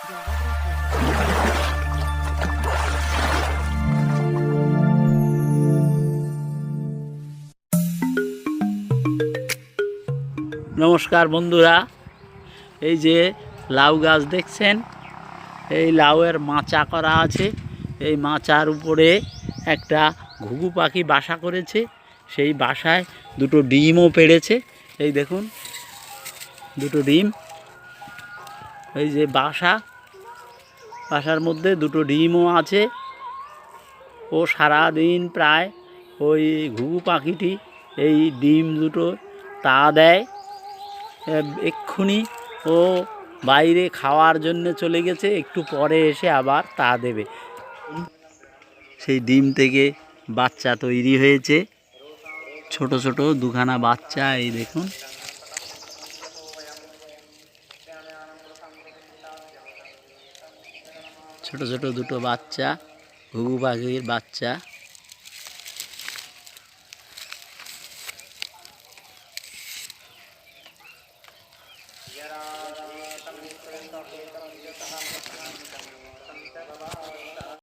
নমস্কার বন্ধুরা। এই যে লাউ গাছ দেখছেন? এই লাউয়ের মাচা করা আছে। এই মাচার উপরে একটা ঘুঘু পাখি বাসা করেছে। সেই বাসায় দুটো ডিমও পেড়েছে। এই দেখুন, দুটো ডিম। এই যে বাসা বাসার মধ্যে দুটো ডিমও আছে। ও সারাদিন প্রায় ওই ঘুঘু পাখিটি, এই ডিম দুটো তা দেয়। এক্ষুনি ও বাইরে খাওয়ার জন্য চলে গেছে, একটু পরে এসে আবার তা দেবে। সেই ডিম থেকে বাচ্চা তৈরি হয়েছে। ছোট ছোট দুখানা বাচ্চা, এই দেখুন। ছোট ছোট দুটো বাচ্চা ঘুঘু পাখির বাচ্চা।